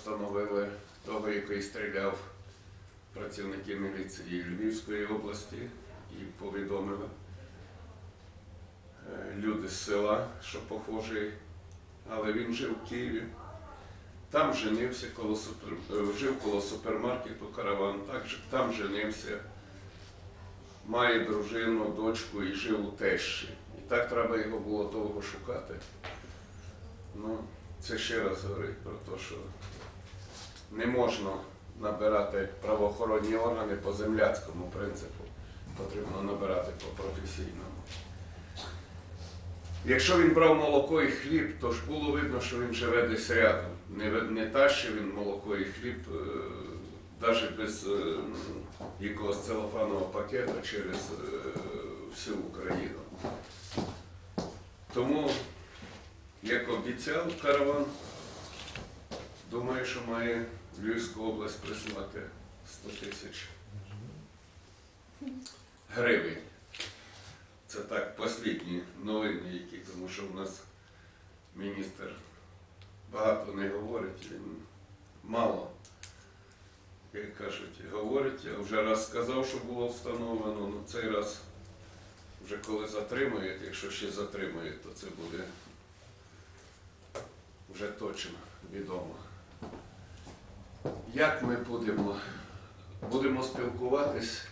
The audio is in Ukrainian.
встановили того, який стріляв працівники міліції Львівської області і повідомили е, люди з села, що похожий, але він жив в Києві. Там женився коло супер... е, жив коло супермаркету караван, там женився, має дружину, дочку і жив у тещі. І так треба його було довго шукати. Ну, це ще раз говорить про те, що не можна набирати правоохоронні органи по земляцькому принципу. Потрібно набирати по професійному. Якщо він брав молоко і хліб, то ж було видно, що він живе десь рядом. Не, не тащив він молоко і хліб навіть без е, якогось целофанового пакета через е, всю Україну. Тому, як обіцяв караван, думаю, що має Львівську область прислати 100 тисяч гривень. Це так останні новини, які, тому що в нас міністр багато не говорить, він мало, як кажуть, говорить. Я вже раз сказав, що було встановлено, але цей раз вже коли затримують, якщо ще затримують, то це буде вже точно відомо. Як ми будемо? Будемо спілкуватись